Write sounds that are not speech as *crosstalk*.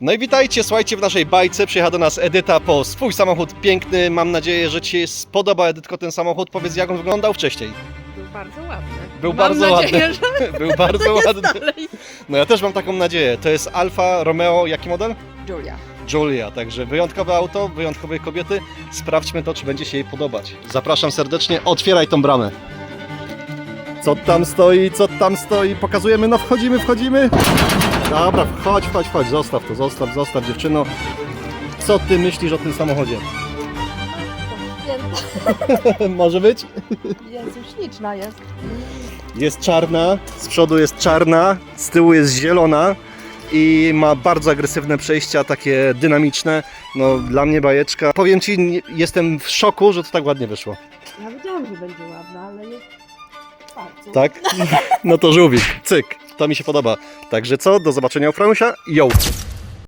No i witajcie, słuchajcie, w naszej bajce przyjechała do nas Edyta po swój samochód piękny. Mam nadzieję, że Ci się spodoba, Edytko, ten samochód. Powiedz, jak on wyglądał wcześniej. Był bardzo ładny. Był Mam bardzo nadzieję, ładny. że *laughs* Był bardzo *laughs* ładny. dalej. No ja też mam taką nadzieję. To jest Alfa Romeo, jaki model? Julia. Julia, także wyjątkowe auto, wyjątkowej kobiety. Sprawdźmy to, czy będzie się jej podobać. Zapraszam serdecznie, otwieraj tą bramę. Co tam stoi, co tam stoi? Pokazujemy, no wchodzimy, wchodzimy. Dobra, chodź, chodź, chodź, zostaw to, zostaw, zostaw dziewczyno. Co ty myślisz o tym samochodzie? *laughs* Może być? Jezu, śliczna jest. Jest czarna, z przodu jest czarna, z tyłu jest zielona i ma bardzo agresywne przejścia, takie dynamiczne. No dla mnie bajeczka. Powiem Ci, nie- jestem w szoku, że to tak ładnie wyszło. Ja wiedziałam, że będzie ładna, ale jest Tak? *laughs* No to żółwik, cyk, to mi się podoba. Także co, do zobaczenia u Franusia, yo!